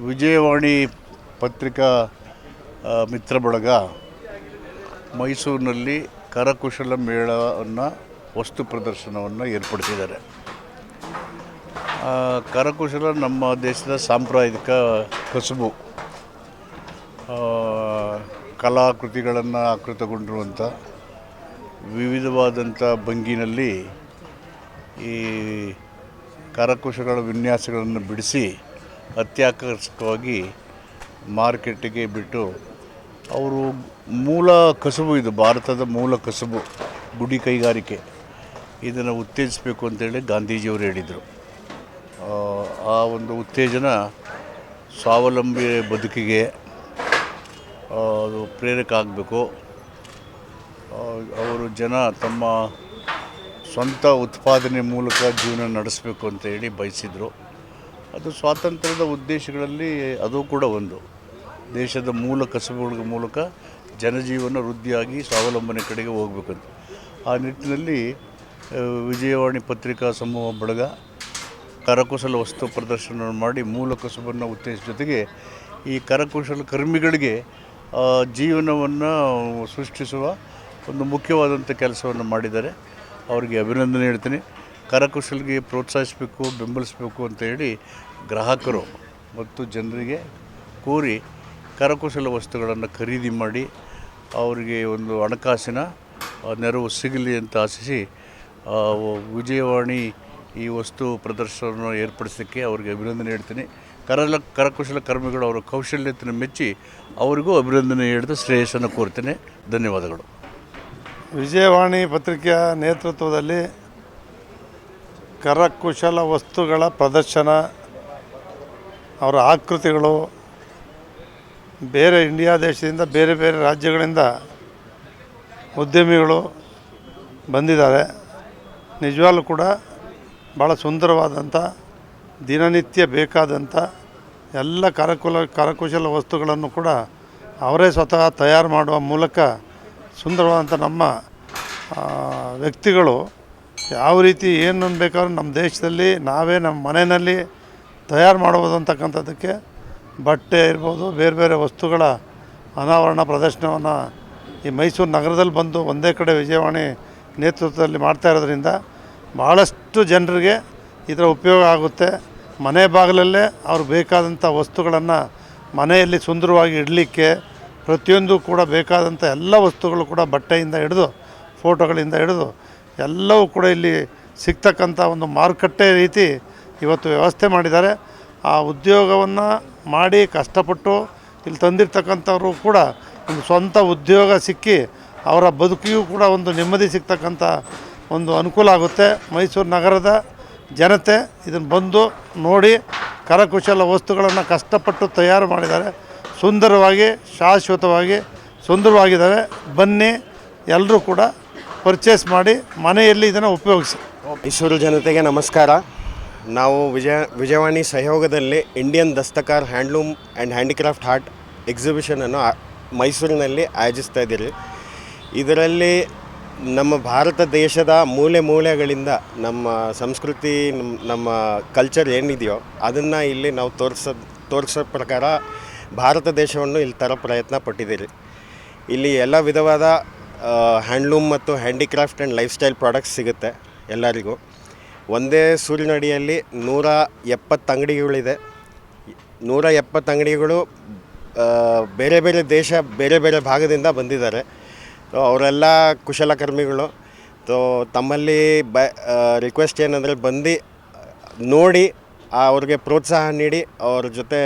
ವಿಜಯವಾಣಿ ಪತ್ರಿಕಾ ಮಿತ್ರ ಬಳಗ ಮೈಸೂರಿನಲ್ಲಿ ಕರಕುಶಲ ಮೇಳವನ್ನು, ವಸ್ತು ಪ್ರದರ್ಶನವನ್ನು ಏರ್ಪಡಿಸಿದ್ದಾರೆ. ಕರಕುಶಲ ನಮ್ಮ ದೇಶದ ಸಾಂಪ್ರದಾಯಿಕ ಕಸುಬು. ಕಲಾಕೃತಿಗಳನ್ನು ಆಕೃತಗೊಂಡಿರುವಂಥ ವಿವಿಧವಾದಂಥ ಭಂಗಿನಲ್ಲಿ ಈ ಕರಕುಶಗಳ ವಿನ್ಯಾಸಗಳನ್ನು ಬಿಡಿಸಿ ಅತ್ಯಾಕರ್ಷಕವಾಗಿ ಮಾರ್ಕೆಟಿಗೆ ಬಿಟ್ಟು ಅವರು ಮೂಲ ಕಸುಬು ಇದು ಭಾರತದ ಮೂಲ ಕಸುಬು ಗುಡಿ ಕೈಗಾರಿಕೆ. ಇದನ್ನು ಉತ್ತೇಜಿಸಬೇಕು ಅಂತೇಳಿ ಗಾಂಧೀಜಿಯವರು ಹೇಳಿದರು. ಆ, ಒಂದು ಉತ್ತೇಜನ ಸ್ವಾವಲಂಬಿ ಬದುಕಿಗೆ ಅದು ಪ್ರೇರಕ ಆಗಬೇಕು. ಅವರು ಜನ ತಮ್ಮ ಸ್ವಂತ ಉತ್ಪಾದನೆ ಮೂಲಕ ಜೀವನ ನಡೆಸಬೇಕು ಅಂತ ಹೇಳಿ ಬಯಸಿದರು. ಅದು ಸ್ವಾತಂತ್ರ್ಯದ ಉದ್ದೇಶಗಳಲ್ಲಿ ಅದು ಕೂಡ ಒಂದು. ದೇಶದ ಮೂಲ ಕಸಬುಗಳ ಮೂಲಕ ಜನಜೀವನ ವೃದ್ಧಿಯಾಗಿ ಸ್ವಾವಲಂಬನೆ ಕಡೆಗೆ ಹೋಗ್ಬೇಕಂತ. ಆ ನಿಟ್ಟಿನಲ್ಲಿ ವಿಜಯವಾಣಿ ಪತ್ರಿಕಾ ಸಮೂಹ ಬಳಗ ಕರಕುಶಲ ವಸ್ತು ಪ್ರದರ್ಶನ ಮಾಡಿ ಮೂಲ ಕಸಬನ್ನು ಉತ್ತೇಜಿಸ ಜೊತೆಗೆ ಈ ಕರಕುಶಲ ಕರ್ಮಿಗಳಿಗೆ ಜೀವನವನ್ನು ಸೃಷ್ಟಿಸುವ ಒಂದು ಮುಖ್ಯವಾದಂಥ ಕೆಲಸವನ್ನು ಮಾಡಿದ್ದಾರೆ. ಅವರಿಗೆ ಅಭಿನಂದನೆ ಹೇಳ್ತೀನಿ. ಕರಕುಶಲಿಗೆ ಪ್ರೋತ್ಸಾಹಿಸಬೇಕು, ಬೆಂಬಲಿಸಬೇಕು ಅಂತ ಹೇಳಿ ಗ್ರಾಹಕರು ಮತ್ತು ಜನರಿಗೆ ಕೋರಿ ಕರಕುಶಲ ವಸ್ತುಗಳನ್ನು ಖರೀದಿ ಮಾಡಿ ಅವರಿಗೆ ಒಂದು ಹಣಕಾಸಿನ ನೆರವು ಸಿಗಲಿ ಅಂತ ಆಶಿಸಿ ವಿಜಯವಾಣಿ ಈ ವಸ್ತು ಪ್ರದರ್ಶನವನ್ನು ಏರ್ಪಡಿಸೋಕ್ಕೆ ಅವರಿಗೆ ಅಭಿನಂದನೆ ಹೇಳ್ತೀನಿ. ಕರಲ, ಕರಕುಶಲ ಕರ್ಮಿಗಳು ಅವರ ಕೌಶಲ್ಯತೆಯನ್ನು ಮೆಚ್ಚಿ ಅವರಿಗೂ ಅಭಿನಂದನೆ ಹೇಳಿದ ಶ್ರೇಯಸ್ಸನ್ನು ಕೋರ್ತೇನೆ. ಧನ್ಯವಾದಗಳು. ವಿಜಯವಾಣಿ ಪತ್ರಿಕೆಯ ನೇತೃತ್ವದಲ್ಲಿ ಕರಕುಶಲ ವಸ್ತುಗಳ ಪ್ರದರ್ಶನ, ಅವರ ಆಕೃತಿಗಳು ಬೇರೆ ಇಂಡಿಯಾ ದೇಶದಿಂದ ಬೇರೆ ಬೇರೆ ರಾಜ್ಯಗಳಿಂದ ಉದ್ಯಮಿಗಳು ಬಂದಿದ್ದಾರೆ. ನಿಜವಾಗ್ಲೂ ಕೂಡ ಭಾಳ ಸುಂದರವಾದಂಥ, ದಿನನಿತ್ಯ ಬೇಕಾದಂಥ ಎಲ್ಲ ಕರಕುಲ, ಕರಕುಶಲ ವಸ್ತುಗಳನ್ನು ಕೂಡ ಅವರೇ ಸ್ವತಃ ತಯಾರು ಮಾಡುವ ಮೂಲಕ ಸುಂದರವಾದಂಥ ನಮ್ಮ ವ್ಯಕ್ತಿಗಳು ಯಾವ ರೀತಿ ಏನು ಬೇಕಾದ್ರೂ ನಮ್ಮ ದೇಶದಲ್ಲಿ, ನಾವೇ ನಮ್ಮ ಮನೆಯಲ್ಲಿ ತಯಾರು ಮಾಡ್ಬೋದು ಅಂತಕ್ಕಂಥದ್ದಕ್ಕೆ ಬಟ್ಟೆ ಇರ್ಬೋದು, ಬೇರೆ ಬೇರೆ ವಸ್ತುಗಳ ಅನಾವರಣ ಪ್ರದರ್ಶನವನ್ನು ಈ ಮೈಸೂರು ನಗರದಲ್ಲಿ ಬಂದು ಒಂದೇ ಕಡೆ ವಿಜಯವಾಣಿ ನೇತೃತ್ವದಲ್ಲಿ ಮಾಡ್ತಾ ಇರೋದ್ರಿಂದ ಭಾಳಷ್ಟು ಜನರಿಗೆ ಇದರ ಉಪಯೋಗ ಆಗುತ್ತೆ. ಮನೆ ಬಾಗಿಲಲ್ಲೇ ಅವ್ರು ಬೇಕಾದಂಥ ವಸ್ತುಗಳನ್ನು ಮನೆಯಲ್ಲಿ ಸುಂದರವಾಗಿ ಇಡಲಿಕ್ಕೆ ಪ್ರತಿಯೊಂದು ಕೂಡ ಬೇಕಾದಂಥ ಎಲ್ಲ ವಸ್ತುಗಳು ಕೂಡ ಬಟ್ಟೆಯಿಂದ ಹಿಡಿದು, ಫೋಟೋಗಳಿಂದ ಹಿಡಿದು ಎಲ್ಲವೂ ಕೂಡ ಇಲ್ಲಿ ಸಿಗ್ತಕ್ಕಂಥ ಒಂದು ಮಾರುಕಟ್ಟೆ ರೀತಿ ಇವತ್ತು ವ್ಯವಸ್ಥೆ ಮಾಡಿದ್ದಾರೆ. ಆ ಉದ್ಯೋಗವನ್ನು ಮಾಡಿ ಕಷ್ಟಪಟ್ಟು ಇಲ್ಲಿ ತಂದಿರ್ತಕ್ಕಂಥವ್ರು ಕೂಡ ಒಂದು ಸ್ವಂತ ಉದ್ಯೋಗ ಸಿಕ್ಕಿ ಅವರ ಬದುಕಿಗೂ ಕೂಡ ಒಂದು ನೆಮ್ಮದಿ ಸಿಗ್ತಕ್ಕಂಥ ಒಂದು ಅನುಕೂಲ ಆಗುತ್ತೆ. ಮೈಸೂರು ನಗರದ ಜನತೆ ಇದನ್ನು ಬಂದು ನೋಡಿ ಕರಕುಶಲ ವಸ್ತುಗಳನ್ನು ಕಷ್ಟಪಟ್ಟು ತಯಾರು ಮಾಡಿದ್ದಾರೆ. ಸುಂದರವಾಗಿ, ಶಾಶ್ವತವಾಗಿ, ಸುಂದರವಾಗಿದ್ದಾವೆ. ಬನ್ನಿ ಎಲ್ಲರೂ ಕೂಡ ಪರ್ಚೇಸ್ ಮಾಡಿ ಮನೆಯಲ್ಲಿ ಇದನ್ನು ಉಪಯೋಗಿಸಿ. ಮೈಸೂರು ಜನತೆಗೆ ನಮಸ್ಕಾರ. ನಾವು ವಿಜಯ ವಿಜಯವಾಣಿ ಸಹಯೋಗದಲ್ಲಿ Indian Dastkar handloom and handicraft art ಎಕ್ಸಿಬಿಷನನ್ನು ಮೈಸೂರಿನಲ್ಲಿ ಆಯೋಜಿಸ್ತಾ ಇದ್ದೀರಿ. ಇದರಲ್ಲಿ ನಮ್ಮ ಭಾರತ ದೇಶದ ಮೂಲೆ ಮೂಲೆಗಳಿಂದ ನಮ್ಮ ಸಂಸ್ಕೃತಿ ನಮ್ಮ- ನಮ್ಮ ಕಲ್ಚರ್ ಏನಿದೆಯೋ ಅದನ್ನು ಇಲ್ಲಿ ನಾವು ತೋರಿಸೋ ತೋರಿಸೋ ಪ್ರಕಾರ ಭಾರತ ದೇಶವನ್ನು ಇಲ್ಲಿ ತರೋ ಪ್ರಯತ್ನ ಪಟ್ಟಿದ್ದೀರಿ. ಇಲ್ಲಿ ಎಲ್ಲ ವಿಧವಾದ ಹ್ಯಾಂಡ್ಲೂಮ್ ಮತ್ತು handicraft and lifestyle products ಸಿಗುತ್ತೆ ಎಲ್ಲರಿಗೂ. ಒಂದೇ ಸೂರಿನಡಿಯಲ್ಲಿ ನೂರ ಎಪ್ಪತ್ತು ಅಂಗಡಿಗಳಿದೆ. ನೂರ ಎಪ್ಪತ್ತು ಅಂಗಡಿಗಳು ಬೇರೆ ಬೇರೆ ದೇಶ, ಬೇರೆ ಬೇರೆ ಭಾಗದಿಂದ ಬಂದಿದ್ದಾರೆ. ಸೊ ಅವರೆಲ್ಲ ಕುಶಲಕರ್ಮಿಗಳು. ಸೊ ತಮ್ಮಲ್ಲಿ ಬ ರಿಕ್ವೆಸ್ಟ್ ಏನಂದರೆ ಬಂದು ನೋಡಿ ಅವ್ರಿಗೆ ಪ್ರೋತ್ಸಾಹ ನೀಡಿ, ಅವ್ರ ಜೊತೆ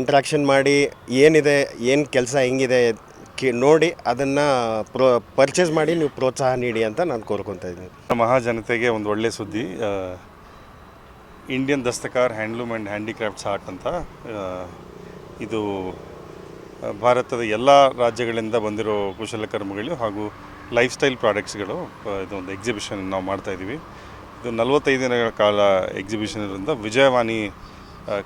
ಇಂಟ್ರಾಕ್ಷನ್ ಮಾಡಿ, ಏನಿದೆ, ಏನು ಕೆಲಸ ಹೆಂಗಿದೆ ಕಿ, ನೋಡಿ ಅದನ್ನು ಪ್ರೋ, ಪರ್ಚೇಸ್ ಮಾಡಿ ನೀವು ಪ್ರೋತ್ಸಾಹ ನೀಡಿ ಅಂತ ನಾನು ಕೋರ್ಕೊತಾ ಇದ್ದೀನಿ. ಮಹಾಜನತೆಗೆ ಒಂದು ಒಳ್ಳೆಯ ಸುದ್ದಿ Indian Dastkar handloom and handicrafts art ಅಂತ ಇದು ಭಾರತದ ಎಲ್ಲ ರಾಜ್ಯಗಳಿಂದ ಬಂದಿರೋ ಕುಶಲಕರ್ಮಿಗಳು ಹಾಗೂ ಲೈಫ್ ಸ್ಟೈಲ್ ಪ್ರಾಡಕ್ಟ್ಸ್ಗಳು ಇದೊಂದು ಎಕ್ಸಿಬಿಷನ್ ನಾವು ಮಾಡ್ತಾ ಇದ್ದೀವಿ ಇದು ನಲವತ್ತೈದು ದಿನಗಳ ಕಾಲ ಎಕ್ಸಿಬಿಷನ್ ಇರೋದ್ರಿಂದ ವಿಜಯವಾಣಿ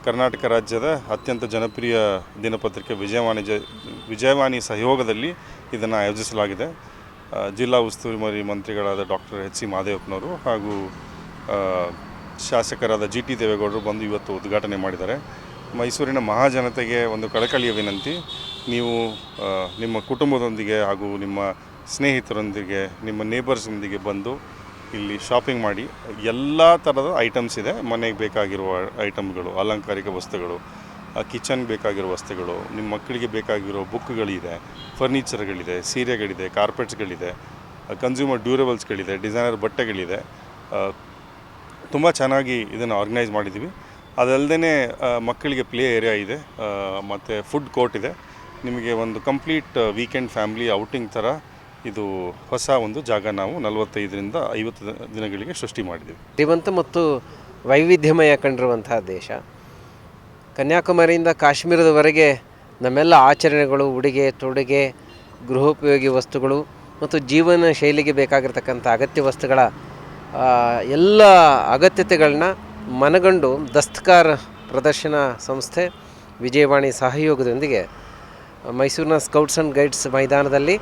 ಕರ್ನಾಟಕ ರಾಜ್ಯದ ಅತ್ಯಂತ ಜನಪ್ರಿಯ ದಿನಪತ್ರಿಕೆ ವಿಜಯವಾಣಿ ಜ, ವಿಜಯವಾಣಿ ಸಹಯೋಗದಲ್ಲಿ ಇದನ್ನು ಆಯೋಜಿಸಲಾಗಿದೆ. ಜಿಲ್ಲಾ ಉಸ್ತುವಾರಿ ಮಂತ್ರಿಗಳಾದ ಡಾಕ್ಟರ್ ಎಚ್ ಸಿ ಮಹದೇವಪ್ಪನವರು ಹಾಗೂ ಶಾಸಕರಾದ ಜಿ ಟಿ ದೇವೇಗೌಡರು ಬಂದು ಇವತ್ತು ಉದ್ಘಾಟನೆ ಮಾಡಿದ್ದಾರೆ. ಮೈಸೂರಿನ ಮಹಾಜನತೆಗೆ ಒಂದು ಕಳಕಳಿಯ ವಿನಂತಿ, ನೀವು ನಿಮ್ಮ ಕುಟುಂಬದೊಂದಿಗೆ ಹಾಗೂ ನಿಮ್ಮ ಸ್ನೇಹಿತರೊಂದಿಗೆ, ನಿಮ್ಮ ನೇಬರ್ಸ್ನೊಂದಿಗೆ ಬಂದು ಇಲ್ಲಿ ಶಾಪಿಂಗ್ ಮಾಡಿ ಎಲ್ಲ ಥರದ ಐಟಮ್ಸ್ ಇದೆ. ಮನೆಗೆ ಬೇಕಾಗಿರುವ ಐಟಮ್ಗಳು ಅಲಂಕಾರಿಕ ವಸ್ತುಗಳು ಕಿಚನ್ ಬೇಕಾಗಿರೋ ವಸ್ತುಗಳು ನಿಮ್ಮ ಮಕ್ಕಳಿಗೆ ಬೇಕಾಗಿರೋ ಬುಕ್ಗಳಿದೆ ಫರ್ನಿಚರ್ಗಳಿದೆ ಸೀರೆಗಳಿದೆ ಕಾರ್ಪೆಟ್ಸ್ಗಳಿದೆ ಕನ್ಸ್ಯೂಮರ್ ಡ್ಯೂರೇಬಲ್ಸ್ಗಳಿದೆ ಡಿಸೈನರ್ ಬಟ್ಟೆಗಳಿದೆ. ತುಂಬ ಚೆನ್ನಾಗಿ ಇದನ್ನು ಆರ್ಗನೈಸ್ ಮಾಡಿದ್ದೀವಿ ಅದಲ್ಲದೆ ಮಕ್ಕಳಿಗೆ ಪ್ಲೇ ಏರಿಯಾ ಇದೆ ಮತ್ತು ಫುಡ್ ಕೋರ್ಟ್ ಇದೆ. ನಿಮಗೆ ಒಂದು ಕಂಪ್ಲೀಟ್ ವೀಕೆಂಡ್ ಫ್ಯಾಮ್ಲಿ ಔಟಿಂಗ್ ಥರ ಇದು ಹೊಸ ಒಂದು ಜಾಗ ನಾವು ನಲವತ್ತೈದರಿಂದ ಐವತ್ತು ದಿನಗಳಿಗೆ ಸೃಷ್ಟಿ ಮಾಡಿದ್ದೀವಿ ಶ್ರೀಮಂತ ಮತ್ತು ವೈವಿಧ್ಯಮಯ ಕಂಡಿರುವಂತಹ ದೇಶ. ಕನ್ಯಾಕುಮಾರಿಯಿಂದ ಕಾಶ್ಮೀರದವರೆಗೆ ನಮ್ಮೆಲ್ಲ ಆಚರಣೆಗಳು, ಉಡುಗೆ, ತೊಡುಗೆ, ಗೃಹೋಪಯೋಗಿ ವಸ್ತುಗಳು ಮತ್ತು ಜೀವನ ಶೈಲಿಗೆ ಬೇಕಾಗಿರ್ತಕ್ಕಂಥ ಅಗತ್ಯ ವಸ್ತುಗಳ ಎಲ್ಲ ಅಗತ್ಯತೆಗಳನ್ನ ಮನಗಂಡು ದಸ್ತಕಾರ್ ಪ್ರದರ್ಶನ ಸಂಸ್ಥೆ ವಿಜಯವಾಣಿ ಸಹಯೋಗದೊಂದಿಗೆ ಮೈಸೂರಿನ ಸ್ಕೌಟ್ಸ್ ಆ್ಯಂಡ್ ಗೈಡ್ಸ್ ಮೈದಾನದಲ್ಲಿ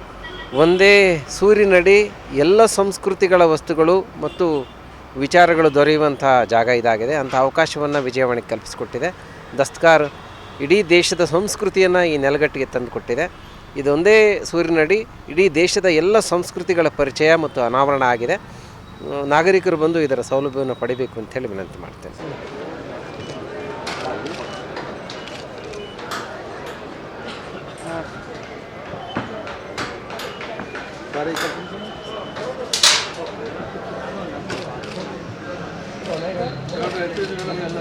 ಒಂದೇ ಸೂರಿನಡಿ ಎಲ್ಲ ಸಂಸ್ಕೃತಿಗಳ ವಸ್ತುಗಳು ಮತ್ತು ವಿಚಾರಗಳು ದೊರೆಯುವಂಥ ಜಾಗ ಇದಾಗಿದೆ. ಅಂಥ ಅವಕಾಶವನ್ನು ವಿಜಯವಾಣಿ ಕಲ್ಪಿಸಿಕೊಟ್ಟಿದೆ. ದಸ್ತಕಾರ್ ಇಡೀ ದೇಶದ ಸಂಸ್ಕೃತಿಯನ್ನು ಈ ನೆಲಗಟ್ಟಿಗೆ ತಂದುಕೊಟ್ಟಿದೆ. ಇದೊಂದೇ ಸೂರಿನಡಿ ಇಡೀ ದೇಶದ ಎಲ್ಲ ಸಂಸ್ಕೃತಿಗಳ ಪರಿಚಯ ಮತ್ತು ಅನಾವರಣ ಆಗಿದೆ. ನಾಗರಿಕರು ಬಂದು ಇದರ ಸೌಲಭ್ಯವನ್ನು ಪಡಿಬೇಕು ಅಂತೇಳಿ ವಿನಂತಿ ಮಾಡ್ತೇನೆ. ಮೆಸೇಜ್ಗಳನ್ನೆಲ್ಲ